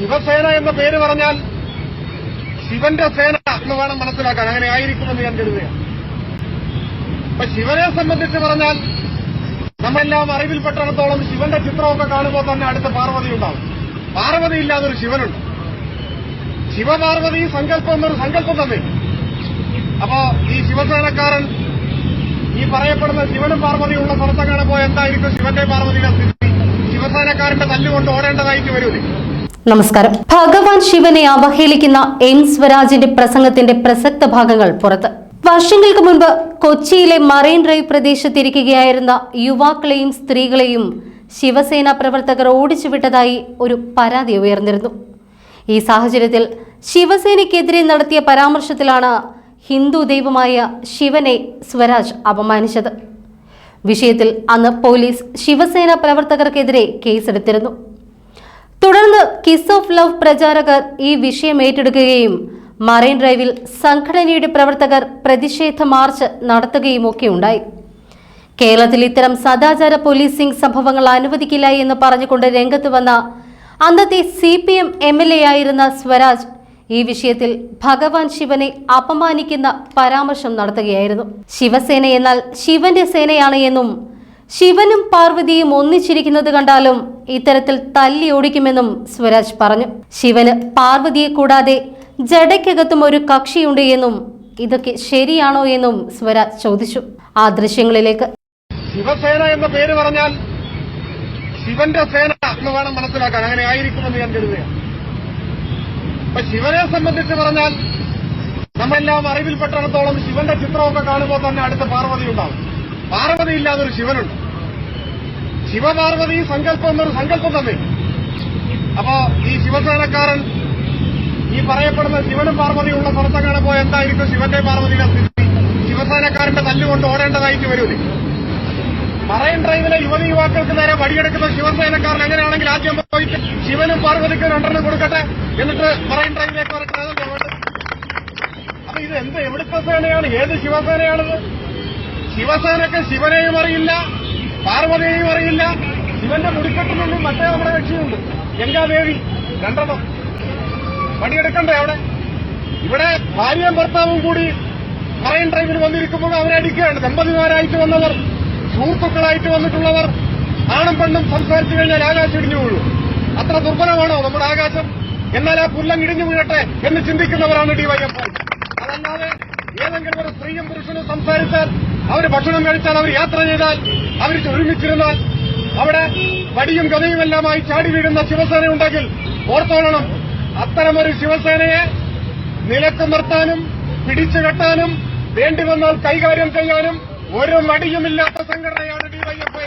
ശിവസേന എന്ന പേര് പറഞ്ഞാൽ ശിവന്റെ സേന എന്ന് വേണം മനസ്സിലാക്കാൻ. അങ്ങനെ ആയിരിക്കുമെന്ന് ഞാൻ കരുതുകയാണ്. അപ്പൊ ശിവനെ സംബന്ധിച്ച് പറഞ്ഞാൽ നമ്മെല്ലാം അറിവിൽപ്പെട്ടിടത്തോളം ശിവന്റെ ചിത്രമൊക്കെ കാണുമ്പോൾ തന്നെ അടുത്ത പാർവതി ഉണ്ടാവും. പാർവതി ഇല്ലാതൊരു ശിവനുണ്ട്. ശിവപാർവതി സങ്കല്പം എന്നൊരു സങ്കല്പം തന്നെ. അപ്പോ ഈ ശിവസേനക്കാരൻ ഈ പറയപ്പെടുന്ന ശിവനും പാർവതിയുള്ള സ്ഥലത്തൊക്കെ പോയ എന്തായിരിക്കും ശിവന്റെ പാർവതിയുടെ സ്ഥിതി? ശിവസേനക്കാരന്റെ തല്ലുകൊണ്ട് ഓടേണ്ടതായിട്ട് വരൂലേ? നമസ്കാരം. ഭഗവാൻ ശിവനെ അവഹേളിക്കുന്ന എം സ്വരാജിന്റെ പ്രസംഗത്തിന്റെ പ്രസക്ത ഭാഗങ്ങൾ പുറത്ത്. വർഷങ്ങൾക്ക് മുൻപ് കൊച്ചിയിലെ മറൈൻ ഡ്രൈവ് പ്രദേശത്തിരിക്കുകയായിരുന്ന യുവാക്കളെയും സ്ത്രീകളെയും ശിവസേന പ്രവർത്തകർ ഓടിച്ചുവിട്ടതായി ഒരു പരാതി ഉയർന്നിരുന്നു. ഈ സാഹചര്യത്തിൽ ശിവസേനയ്ക്കെതിരെ നടത്തിയ പരാമർശത്തിലാണ് ഹിന്ദു ദൈവമായ ശിവനെ സ്വരാജ് അപമാനിച്ചത്. വിഷയത്തിൽ അന്ന് പോലീസ് ശിവസേന പ്രവർത്തകർക്കെതിരെ കേസെടുത്തിരുന്നു. തുടർന്ന് കിസ് ഓഫ് ലവ് പ്രചാരകർ ഈ വിഷയം ഏറ്റെടുക്കുകയും മറൈൻ ഡ്രൈവിൽ സംഘടനയുടെ പ്രവർത്തകർ പ്രതിഷേധ മാർച്ച് നടത്തുകയും ഒക്കെ ഉണ്ടായി കേരളത്തിൽ ഇത്തരം സദാചാര പോലീസിംഗ് സംഭവങ്ങൾ അനുവദിക്കില്ല എന്ന് പറഞ്ഞുകൊണ്ട് രംഗത്ത് വന്ന അന്നത്തെ C P M M L A ആയിരുന്ന സ്വരാജ് ഈ വിഷയത്തിൽ ഭഗവാൻ ശിവനെ അപമാനിക്കുന്ന പരാമർശം നടത്തുകയായിരുന്നു. ശിവസേന എന്നാൽ ശിവന്റെ സേനയാണ് എന്നും ശിവനും പാർവതിയും ഒന്നിച്ചിരിക്കുന്നത് കണ്ടാലും ഇത്തരത്തിൽ തല്ലി ഓടിക്കുമെന്നും സ്വരാജ് പറഞ്ഞു. ശിവന് പാർവതിയെ കൂടാതെ ജഡയ്ക്കകത്തും ഒരു കക്ഷിയുണ്ട് എന്നും ഇതൊക്കെ ശരിയാണോ എന്നും സ്വരാജ് ചോദിച്ചു. ആ ദൃശ്യങ്ങളിലേക്ക്. ശിവസേന എന്ന പേര് പറഞ്ഞാൽ ശിവന്റെ സേന എന്ന് വേണം മനസ്സിലാക്കാൻ. അങ്ങനെ ആയിരിക്കുമെന്ന് ഞാൻ കരുതുകയാണ്. അപ്പൊ ശിവനെ സംബന്ധിച്ച് പറഞ്ഞാൽ നമ്മെല്ലാം അറിവിൽപ്പെട്ടിടത്തോളം ശിവന്റെ ചിത്രമൊക്കെ കാണുമ്പോൾ തന്നെ അടുത്ത പാർവതി ഉണ്ടാവും. പാർവതി ഇല്ലാതൊരു ശിവനുണ്ട്. ശിവപാർവതി സങ്കല്പം എന്നൊരു സങ്കല്പം തന്നെ അപ്പോ ഈ ശിവസേനക്കാരൻ ഈ പറയപ്പെടുന്ന ശിവനും പാർവതി ഉള്ള സ്ഥലത്തെങ്ങനെ പോയ എന്തായിരിക്കും ശിവന്റെ പാർവതിയുടെ സ്ഥിതി? ശിവസേനക്കാരന്റെ തല്ലുകൊണ്ട് ഓടേണ്ടതായിട്ട് വരൂലേ? മറൈൻ ഡ്രൈവിലെ യുവതി യുവാക്കൾക്ക് നേരെ വടിയെടുക്കുന്ന ശിവസേനക്കാരൻ എങ്ങനെയാണെങ്കിൽ ആദ്യം പോയിട്ട് ശിവനും പാർവതിക്ക് രണ്ടെണ്ണം കൊടുക്കട്ടെ എന്നിട്ട് മറൈൻ ഡ്രൈവിലേക്ക് അപ്പൊ ഇത് എന്ത് എവിടുത്തെ സേനയാണ്? ഏത് ശിവസേനയാണിത്? ശിവസേനക്ക് ശിവനെയും അറിയില്ല. പാർവതിയെയും അറിയില്ല. ശിവന്റെ മുടിക്കെട്ടിനുള്ളിൽ മറ്റേ നമ്മുടെ കക്ഷിയുണ്ട്. ഗംഗാദേവി രണ്ടെണ്ണം. പണിയെടുക്കണ്ടേ അവിടെ? ഇവിടെ ഭാര്യയും ഭർത്താവും കൂടി മറൈൻ ഡ്രൈവിൽ വന്നിരിക്കുമ്പോൾ അവരെ അടിക്കുകയാണ്. ദമ്പതിമാരായിട്ട് വന്നവർ സുഹൃത്തുക്കളായിട്ട് വന്നിട്ടുള്ളവർ ആണും പെണ്ണും സംസാരിച്ചു കഴിഞ്ഞാൽ ആകാശം ഇടിഞ്ഞു വീഴും. അത്ര ദുർബലമാണോ നമ്മുടെ ആകാശം? എന്നാൽ ആ പുല്ലം ഇടിഞ്ഞു വീഴട്ടെ എന്ന് ചിന്തിക്കുന്നവരാണ് ഡിവൈഎഫ്ഐ. അതല്ലാതെ ഏതെങ്കിലും ഒരു സ്ത്രീയും പുരുഷനും സംസാരിച്ചാൽ അവർ ഭക്ഷണം കഴിച്ചാൽ അവർ യാത്ര ചെയ്താൽ അവർ ഒരുമിച്ചിരുന്നാൽ അവിടെ വടിയും ഗതയുമെല്ലാമായി ചാടി വീഴുന്ന ശിവസേന ഉണ്ടെങ്കിൽ ഓർത്തോളണം. അത്തരമൊരു ശിവസേനയെ നിലയ്ക്ക് നിർത്താനും പിടിച്ചു കെട്ടാനും വേണ്ടി വന്നാൽ കൈകാര്യം ചെയ്യാനും ഒരു മടിയുമില്ലാത്ത സംഘടനയാണ് ഡിവൈഎഫ്ഐ